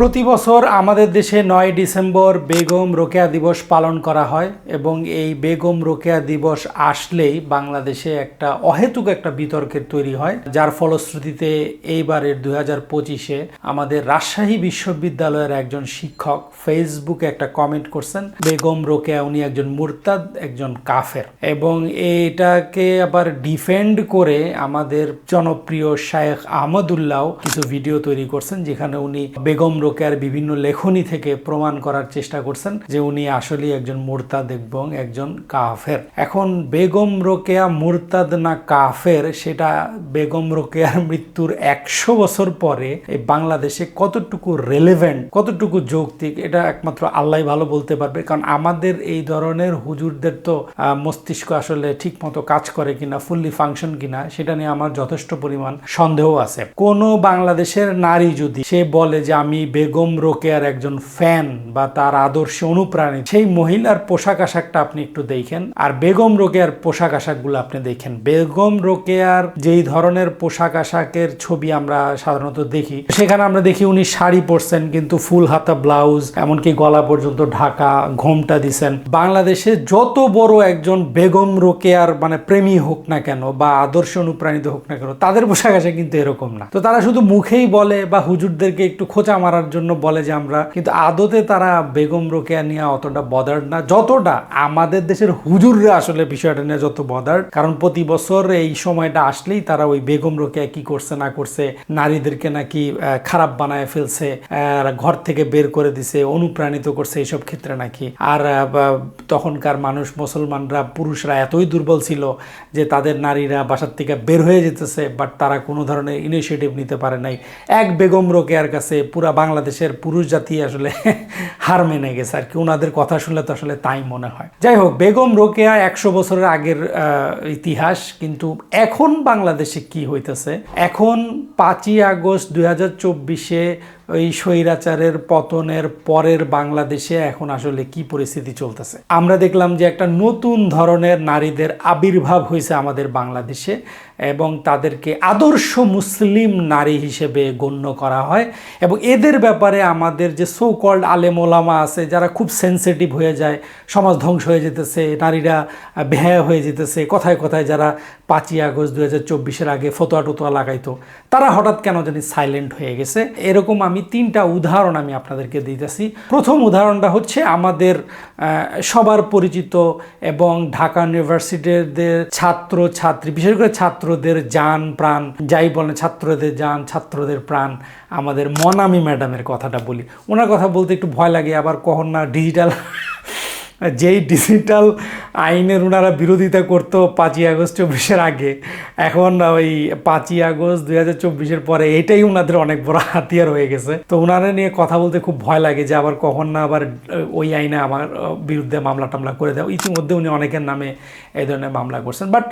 প্রতি বছর আমাদের দেশে নয় ডিসেম্বর বেগম রোকেয়া দিবস পালন করা হয় এবং এই বেগম রোকেয়া দিবস আসলেই বাংলাদেশে একটা অহেতুক একটা বিতর্কের তৈরি হয়, যার ফলশ্রুতিতে এইবারের দুই হাজার পঁচিশে আমাদের রাজশাহী বিশ্ববিদ্যালয়ের একজন শিক্ষক ফেসবুকে একটা কমেন্ট করছেন, বেগম রোকেয়া উনি একজন মুরতাদ, একজন কাফের। এবং এটাকে আবার ডিফেন্ড করে আমাদের জনপ্রিয় শায়েখ আহমদুল্লাহ কিছু ভিডিও তৈরি করছেন, যেখানে উনি বেগম রোকেয়ার বিভিন্ন লেখনী থেকে প্রমাণ করার চেষ্টা করছেন যে উনি আসলে একজন মুরতাদ এবং একজন কাফের। এখন বেগম রোকেয়া মুরতাদ না কাফের, সেটা বেগম রোকেয়ার মৃত্যুর একশো বছর পরে এই বাংলাদেশে কতটুকু রেলেভেন্ট কতটুকু যৌক্তিক, এটা একমাত্র আল্লাহ ভালো বলতে পারবে। কারণ আমাদের এই ধরনের হুজুরদের তো মস্তিষ্ক আসলে ঠিক মতো কাজ করে কিনা ফুললি ফাংশন কিনা, সেটা নিয়ে আমার যথেষ্ট পরিমাণ সন্দেহ আছে। কোন বাংলাদেশের নারী যদি সে বলে যে আমি বেগম রোকেয়ার একজন ফ্যান বা তার আদর্শে অনুপ্রাণিত, সেই মহিলার পোশাক আশাকটা আপনি একটু দেখেন। আর বেগম রোকেয়ার পোশাক আশাকগুলো আপনি দেখেন। বেগম রোকেয়ার যেই ধরনের পোশাক আশাকের ছবি আমরা সাধারণত দেখি, সেখানে আমরা দেখি উনি শাড়ি পরছেন, কিন্তু ফুল হাতা ব্লাউজ, এমনকি গলা পর্যন্ত ঢাকা, ঘোমটা দিছেন। বাংলাদেশে যত বড় একজন বেগম রোকেয়ার মানে প্রেমী হোক না কেন বা আদর্শ অনুপ্রাণিত হোক না কেন, তাদের পোশাক আশাক কিন্তু এরকম না। তো তারা শুধু মুখেই বলে বা হুজুরদেরকে একটু খোঁচা মারার জন্য বলে যে আমরা, কিন্তু আদতে তারা বেগম রোকেয়া নিয়ে অতটা বদার না। যতটা আমাদের দেশের হুজুররা আসলে বিষয়টা নিয়ে যত বদার কারণ প্রতি বছর এই সময়টা আসলেই তারা ওই বেগম রোকেয়া কি করছে, না করছে, নারীদেরকে নাকি খারাপ বানায় ফেলছে ঘর থেকে বের করে দিছে, অনুপ্রাণিত করছে এইসব ক্ষেত্রে নাকি। আর তখনকার মানুষ, মুসলমানরা, পুরুষরা এতই দুর্বল ছিল যে তাদের নারীরা বাসার থেকে বের হয়ে যেতেছে বাট তারা কোনো ধরনের ইনিশিয়েটিভ নিতে পারে নাই। এক বেগম রোকেয়ার কাছে পুরা বাংলাদেশের পুরুষ জাতি আসলে হার মেনে গেছে আর কি। ওনাদের কথা শুনলে তো আসলে তাই মনে হয়। যাই হোক, বেগম রোকেয়া একশো বছরের আগের ইতিহাস, কিন্তু এখন বাংলাদেশে কি হইতেছে? এখন পাঁচই আগস্ট দুই হাজার চব্বিশে ওই স্বৈরাচারের পতনের পরের বাংলাদেশে এখন আসলে কি পরিস্থিতি চলতেছে? আমরা দেখলাম যে একটা নতুন ধরনের নারীদের আবির্ভাব হয়েছে আমাদের বাংলাদেশে এবং তাদেরকে আদর্শ মুসলিম নারী হিসেবে গণ্য করা হয় এবং এদের ব্যাপারে আমাদের যে সো কল্ড আলেমোলামা আছে, যারা খুব সেন্সিটিভ হয়ে যায়, সমাজ ধ্বংস হয়ে যেতেছে, নারীরা বেহায়া হয়ে যেতেছে, কথায় কথায় যারা পাঁচই আগস্ট দু হাজার চব্বিশের আগে ফতোয়া টতোয়া লাগাইতো, তারা হঠাৎ কেন জানি সাইলেন্ট হয়ে গেছে। এরকম আমি তিনটা উদাহরণ আমি আপনাদেরকে দিতেছি। প্রথম উদাহরণটা হচ্ছে আমাদের সবার পরিচিত এবং ঢাকা ইউনিভার্সিটিদের ছাত্র, ছাত্রী, বিশেষ করে ছাত্রদের যান, প্রাণ, যাই বলেন ছাত্রদের যান, ছাত্রদের প্রাণ, আমাদের মনামি ম্যাডামের কথাটা বলি। ওনার কথা বলতে একটু ভয় লাগে, আবার কখন না ডিজিটাল যেই ডিজিটাল আইনের ওনারা বিরোধিতা করতো পাঁচই আগস্ট চব্বিশের আগে, এখন ওই পাঁচই আগস্ট দুই হাজার চব্বিশের পরে এটাই ওনাদের অনেক বড় হাতিয়ার হয়ে গেছে। তো ওনারা নিয়ে কথা বলতে খুব ভয় লাগে যে আবার কখন না আবার ওই আইনে আমার বিরুদ্ধে মামলা টামলা করে দেওয়া। ইতিমধ্যে উনি অনেকের নামে এই ধরনের মামলা করছেন। বাট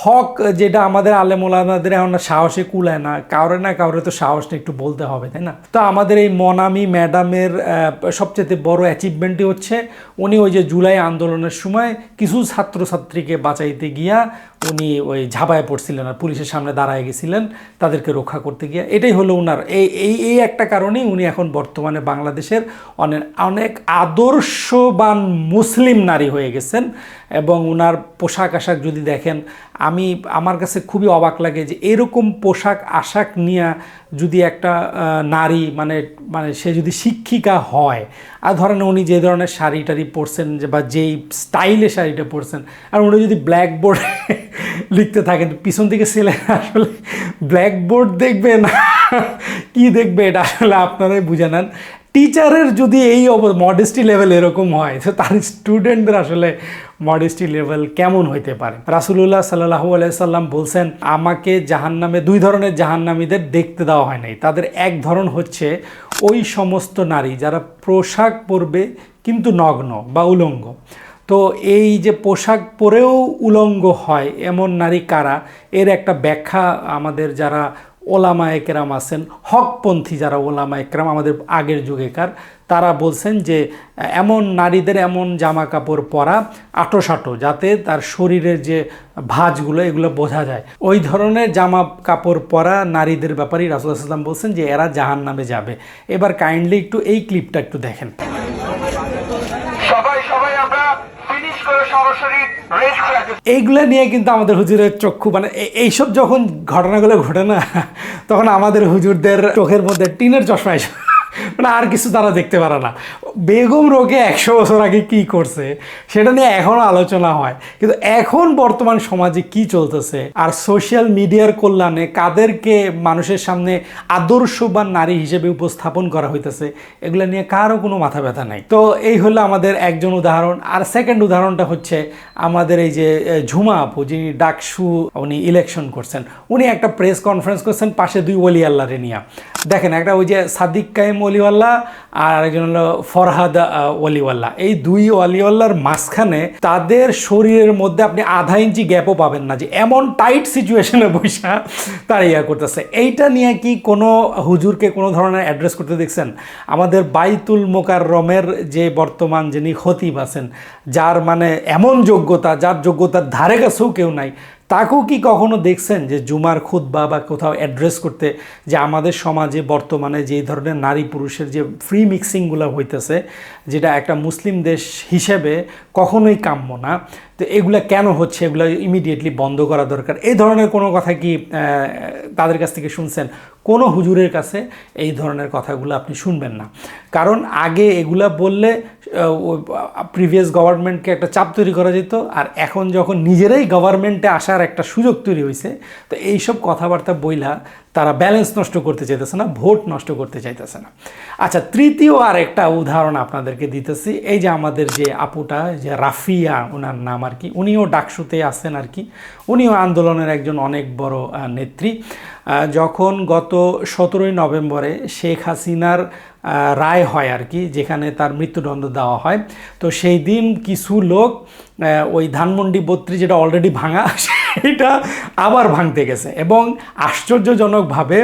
হক যেটা আমাদের আলেমোলানাদের এখন সাহসে কুলায় না, কাউরে না কাউরে তো সাহস নিয়ে একটু বলতে হবে, তাই না? তো আমাদের এই মনামি ম্যাডামের সবচেয়ে বড় অ্যাচিভমেন্টই হচ্ছে উনি ওই যে জুলাই আন্দোলনের সময় কিছু ছাত্রছাত্রীকে বাঁচাইতে গিয়া উনি ওই ঝাঁপায় পড়ছিলেন আর পুলিশের সামনে দাঁড়ায় গেছিলেন তাদেরকে রক্ষা করতে গিয়া। এটাই হলো ওনার এই এই এই একটা কারণেই উনি এখন বর্তমানে বাংলাদেশের অনেক অনেক আদর্শবান মুসলিম নারী হয়ে গেছেন। এবং ওনার পোশাক আশাক যদি দেখেন, আমি, আমার কাছে খুবই অবাক লাগে যে এরকম পোশাক আশাক নিয়ে যদি একটা নারী মানে মানে সে যদি শিক্ষিকা হয়, আর ধরেন উনি যে ধরনের শাড়ি টাড়ি পরছেন বা যেই স্টাইলে শাড়িটা পরছেন, আর উনি যদি ব্ল্যাকবোর্ডে লিখতে থাকেন পিছন থেকে ছেলে আসলে ব্ল্যাকবোর্ড দেখবে না? কি দেখবে এটা আসলে আপনারাই বুঝে নেন। টিচারের যদি এই মডেস্টি লেভেল এরকম হয়, তো তার স্টুডেন্টদের আসলে মডেস্টি লেভেল কেমন হইতে পারে? রাসুলুল্লাহ সাল্লাহু আলাইসাল্লাম বলছেন, আমাকে জাহান্নামে, দুই ধরনের জাহান্নামীদের দেখতে দেওয়া হয় নাই। তাদের এক ধরন হচ্ছে ওই সমস্ত নারী যারা পোশাক পরবে কিন্তু নগ্ন বা উলঙ্গ। তো এই যে পোশাক পরেও উলঙ্গ হয় এমন নারী কারা? এর একটা ব্যাখ্যা আমাদের যারা ওলামা একরাম আছেন, হকপন্থী যারা ওলামা একরাম আমাদের আগের যুগেকার তারা বলছেন যে, এমন নারীদের এমন জামা কাপড় পরা আটোসাটো, যাতে তার শরীরের যে ভাঁজগুলো, এগুলো বোঝা যায়। ওই ধরনের জামা কাপড় পরা নারীদের ব্যাপারেই রাসুলাম বলছেন যে, এরা জাহান নামে যাবে। এবার কাইন্ডলি একটু এই ক্লিপটা একটু দেখেন। সবাই সবাই আমরা ফিনিশ করে সরাসরি এইগুলো নিয়ে কিন্তু আমাদের হুজুরের চক্ষু মানে এইসব যখন ঘটনাগুলো ঘটে না, তখন আমাদের হুজুরদের চোখের মধ্যে টিনের চশমা এসে মানে আর কিছু তারা দেখতে পারে না। বেগম রোগে একশো বছর আগে কি করছে, সেটা নিয়ে এখনও আলোচনা হয়। কিন্তু এখন বর্তমান সমাজে কি চলতেছে? আর সোশ্যাল মিডিয়ার কল্যাণে কাদেরকে মানুষের সামনে আদর্শবান নারী হিসেবে উপস্থাপন করা হইতেছে, এগুলো নিয়ে কারও কোনো মাথা ব্যথা নাই। তো এই হলো আমাদের একজন উদাহরণ। আর সেকেন্ড উদাহরণটা হচ্ছে আমাদের এই যে ঝুমা আপু, যিনি ডাকসু, উনি ইলেকশন করছেন। উনি একটা প্রেস কনফারেন্স করছেন পাশে দুই ওলি আল্লাহরে নিয়ে। দেখেন, একটা ওই যে সাদিক কায়েম অলিওয়াল্লাহ আর আরেকজন হলো ফরহাদ আহ, অলিওয়াল্লাহ এই দুই অলিওয়াল্লার মাঝখানে তাদের শরীরের মধ্যে আপনি আধা ইঞ্চি গ্যাপও পাবেন না যে এমন টাইট সিচুয়েশনে বসা তারা ইয়া করতেছে। এইটা নিয়ে কি কোনো হুজুরকে কোনো ধরনের অ্যাড্রেস করতে দেখছেন? আমাদের বাইতুল মোকাররমের যে বর্তমান যিনি খতিব আছেন যার মানে এমন যোগ্যতা যার যোগ্যতার ধারে কাছেও কেউ নাই তাকেও কি কখনো দেখছেন যে জুমার খুদ বা কোথাও অ্যাড্রেস করতে যে আমাদের সমাজে বর্তমানে যে ধরনের নারী পুরুষের যে ফ্রি মিক্সিংগুলো হইতেছে, যেটা একটা মুসলিম দেশ হিসেবে কখনোই কাম্য না। তো এগুলা কেন হচ্ছে? এগুলো ইমিডিয়েটলি বন্ধ করা দরকার। এই ধরনের কোনো কথা কি তাদের কাছ থেকে শুনছেন? কোনো হুজুরের কাছে এই ধরনের কথাগুলো আপনি শুনবেন না। কারণ আগে এগুলা বললে প্রিভিয়াস গভর্নমেন্টকে একটা চাপ তৈরি করা যেত, আর এখন যখন নিজেরাই গভর্নমেন্টে আসার একটা সুযোগ তৈরি হয়েছে তো এইসব কথাবার্তা বইলা তারা ব্যালেন্স নষ্ট করতে চাইতেছে না, ভোট নষ্ট করতে চাইতেছে না। আচ্ছা তৃতীয় আর একটা উদাহরণ আপনাদেরকে দিতেছি। এই যে আমাদের যে আপুটা, যে রাফিয়া ওনার নাম আর কি, উনিও ডাকসুতে আছেন আর কি। উনিও আন্দোলনের একজন অনেক বড় নেত্রী। যখন গত সতেরোই নভেম্বরে শেখ হাসিনার রায় হয় আর কি, যেখানে তার মৃত্যুদণ্ড দেওয়া হয়, তো সেই দিন কিছু লোক ওই ধানমন্ডি বত্রি যেটা অলরেডি ভাঙা সেটা আবার ভাঙতে গেছে। এবং আশ্চর্যজনকভাবে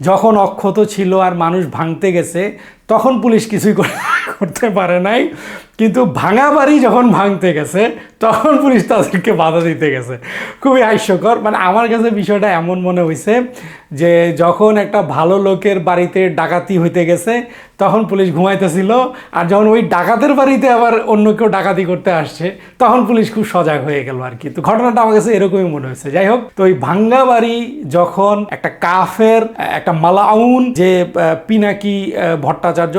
যখন অক্ষত ছিল আর মানুষ ভাঙতে গেছে, তখন পুলিশ কিছুই করতে পারে নাই। কিন্তু ভাঙা বাড়ি যখন ভাঙতে গেছে, তখন পুলিশ তাদেরকে বাধা দিতে গেছে। খুবই হাস্যকর। মানে আমার কাছে বিষয়টা এমন মনে হয়েছে যে যখন একটা ভালো লোকের বাড়িতে ডাকাতি হইতে গেছে, তখন পুলিশ ঘুমাইতেছিল আর যখন ওই ডাকাতের বাড়িতে আবার অন্য কেউ ডাকাতি করতে আসছে, তখন পুলিশ খুব সজাগ হয়ে গেল আর কি। তো ঘটনাটা আমার কাছে এরকমই মনে হয়েছে যাই হোক, তো ওই ভাঙ্গা বাড়ি যখন একটা কাফের, একটা মালাউন, যে পিনাকি ভট্টাচার্য,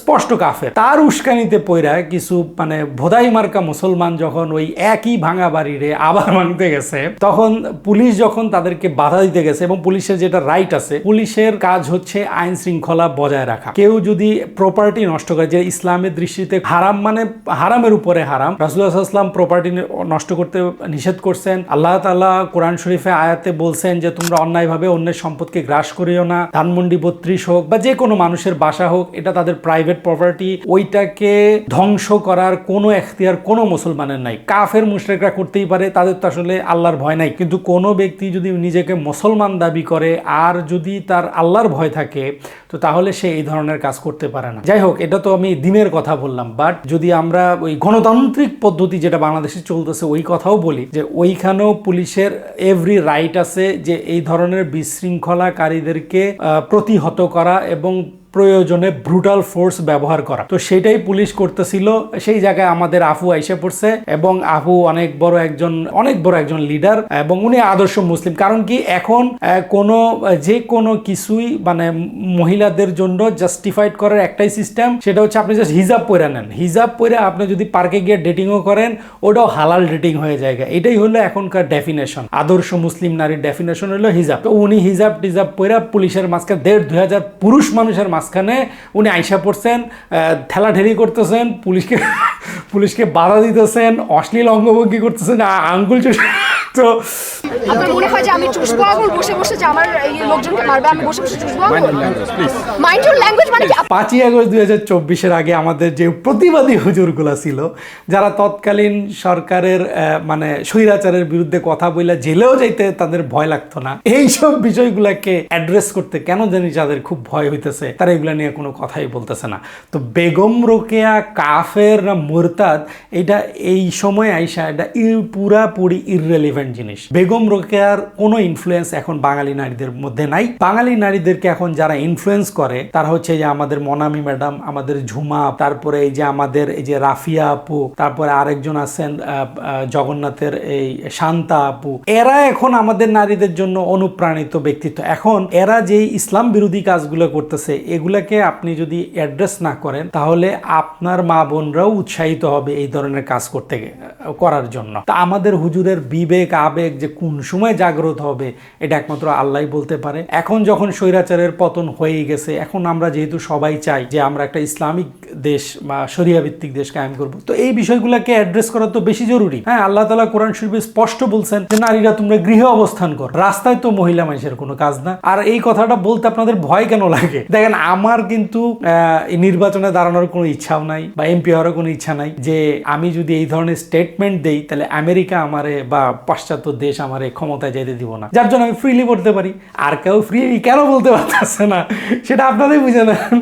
স্পষ্ট কাফের, তার উস্কানিতে পইরা কিছু মানে ভোদাই মার্কা মুসলমান যখন ওই একই ভাঙা বাড়িরে আবার ভাঙতে গেছে, তখন পুলিশ যখন তাদেরকে বাধা দিতে গেছে এবং পুলিশের যেটা রাইট আছে, পুলিশের কাজ হচ্ছে আইন শৃঙ্খলা বজায় রাখা। কেউ যদি প্রপার্টি নষ্ট করে, যে ইসলামের দৃষ্টিতে হারাম মানে হারামের উপরে হারাম রাসুল্লাহাম প্রপার্টি নষ্ট করতে নিষেধ করছেন। আল্লাহ তাআলা কোরআন শরীফে আয়াতে বলছেন যে, তোমরা অন্যায়ভাবে অন্যের সম্পদকে গ্রাস করিও না। ধানমন্ডি বত্রিশ হোক বা যে কোনো মানুষের বাসা হোক, এটা তাদের প্রাইভেট প্রপার্টি ওইটাকে ধ্বংস করার কোনো এখতিয়ার কোনো মুসলমানের নাই। কাফের মুশরেকরা করতেই পারে, তাদের তো আসলে আল্লাহর ভয় নাই। কিন্তু কোনো ব্যক্তি যদি নিজেকে মুসলমান দাবি করে আর যদি তার আল্লাহর ভয় থাকে, তো তাহলে সে এই ধরনের কাজ করতে পারে না। যাই হোক, এটা তো আমি দিনের কথা বললাম। বাট যদি আমরা ওই গণতান্ত্রিক পদ্ধতি যেটা বাংলাদেশে চলতেছে, ওই কথাও বলি যে ওইখানেও পুলিশের এভরি রাইট আছে যে এই ধরনের বিশৃঙ্খলাকারীদেরকে প্রতিহত করা এবং প্রয়োজনে ব্রুটাল ফোর্স ব্যবহার করা। তো সেটাই পুলিশ করতেছিল, সেই জায়গায় আমাদের আফু আইসা পড়ছে এবং আফু অনেক বড় একজন, অনেক বড় একজন লিডার এবং উনি আদর্শ মুসলিম। কারণ কি এখন কোনো, যে কোনো কিছুই মানে মহিলাদের জন্য জাস্টিফাইড করার একটাই সিস্টেম সেটা হচ্ছে আপনি জাস্ট হিজাব পরে নেন। হিজাব পরে আপনি যদি পার্কে গিয়ে ডেটিংও করেন, ওটাও হালাল ডেটিং হয়ে যায় এটাই হলো এখনকার ডেফিনেশন আদর্শ মুসলিম নারীর ডেফিনেশন হলো হিজাব তো উনি হিজাব টিজাব পরে পুলিশের মাঝখানে দেড় দুই হাজার পুরুষ মানুষের মাঝখানে উনি আইসা পড়ছেন ঠেলাঠেলি করতেছেন পুলিশকে পুলিশকে বাধা দিতেছেন অশ্লীল অঙ্গভঙ্গি করতেছেন আঙ্গুল তো আপনার মনে হয় যে আমি বসে বসে যে আমার এই লোকজনকে মারবে আমি বসে বসে মাইন্ড ইউর ল্যাঙ্গুয়েজ মানে কি? পাঁচই আগস্ট দুই হাজার চব্বিশের আগে আমাদের যে প্রতিবাদী হুজুরগুলা ছিল যারা তৎকালীন সরকারের মানে স্বৈরাচারের বিরুদ্ধে কথা বলে জেলেও যাইতে তাদের ভয় লাগতো না। এইসব বিষয়গুলোকে অ্যাড্রেস করতে কেন জানি যাদের খুব ভয় হইতেছে তারা এগুলো নিয়ে কোনো কথাই বলতেছে না। তো বেগম রোকেয়া কাফের না মুরতাদ এটা এই সময় আইসা এটা পুরাপুরি ইররেলিভেন্ট জিনিস। বেগম রোকেয়ার কোনো ইনফ্লুয়েন্স এখন বাঙালি নারীদের মধ্যে নাই। বাঙালি নারীদেরকে এখন যারা ইনফ্লুয়েন্স করে, তারা হচ্ছে যে আমাদের মনামি ম্যাডাম, আমাদের ঝুমা, তারপরে এই যে আমাদের এই যে রাফিয়া আপু, তারপরে আরেকজন আছেন জগন্নাথের এই শান্তা আপু। এরা এখন আমাদের নারীদের জন্য অনুপ্রাণিত ব্যক্তিত্ব। এখন এরা যে ইসলাম বিরোধী কাজগুলো করতেছে, এগুলাকে আপনি যদি অ্যাড্রেস না করেন, তাহলে আপনার মা বোনরাও উৎসাহিত হবে এই ধরনের কাজ করতে করার জন্য। তা আমাদের হুজুরের বিবেক আবেগ যে কোন সময় জাগ্রত হবে, এটা একমাত্র আল্লাহ বলতে পারে। এখন যখন স্বৈরাচারের পতন হয়ে গেছে, এখন আমরা যেহেতু সবাই চাই যে আমরা একটা ইসলামিক দেশ বা শরিয়া ভিত্তিক দেশ কায়েম করব, তো এই বিষয়গুলোকে অ্যাড্রেস করা তো বেশি জরুরি। হ্যাঁ আল্লাহ তালা কোরআন শরীফে স্পষ্ট বলছেন যে নারীরা তোমরা গৃহে অবস্থান কর, রাস্তায় তো মহিলা মানুষের কোনো কাজ না। আর এই কথাটা বলতে আপনাদের ভয় কেন লাগে? দেখেন, আমার কিন্তু নির্বাচনে দাঁড়ানোর কোনো ইচ্ছাও নাই বা এমপি হওয়ার কোনো ইচ্ছা নাই যে আমি যদি এই ধরনের স্টেটমেন্ট দেই, তাহলে আমেরিকা আমারে বা পাশ্চাত্য দেশ আমারে ক্ষমতায় যেতে দিব না। যার জন্য আমি ফ্রিলি বলতে পারি। আর কেউ ফ্রিলি কেন বলতে পারতেছে না? সেটা আপনাদের বুঝে নেন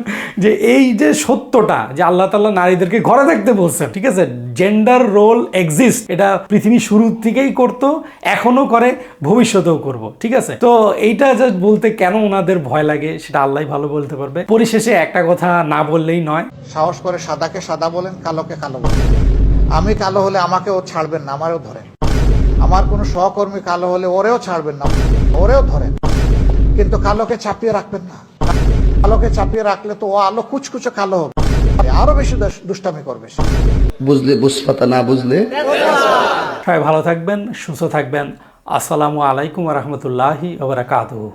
যে এই যে সত্যটা, যে আল্লাহ তাল্লাহ নারীদেরকে ঘরে থাকতে বলছেন ঠিক আছে? জেন্ডার রোল এক্সিস্ট এটা পৃথিবী শুরু থেকেই করতো এখনও করে, ভবিষ্যতেও করব, ঠিক আছে? তো এইটা জাস্ট বলতে কেন ওনাদের ভয় লাগে, সেটা আল্লাহ ভালো বলতে পারবে। পরিশেষে একটা কথা না বললেই নয়। সাহস করে সাদাকে সাদা বলেন, কালোকে কালো বলেন। আমি কালো হলে আমাকেও ছাড়বেন না, আমারও ধরেন। আমার কোনো সহকর্মী কালো হলে ওরেও ছাড়বেন না ওরেও ধরেন। কিন্তু কালোকে চাপিয়ে রাখবেন না। কালোকে চাপিয়ে রাখলে তো ও আলো কুচকুচে কালো হবে। আরও বেশি দুষ- দুষ্টামি করবে বুঝলে বুঝপাতা না বুঝলে? সবাই ভালো থাকবেন সুস্থ থাকবেন। আসসালামু আলাইকুম রহমতুল্লাহি ওবরাকাতুহু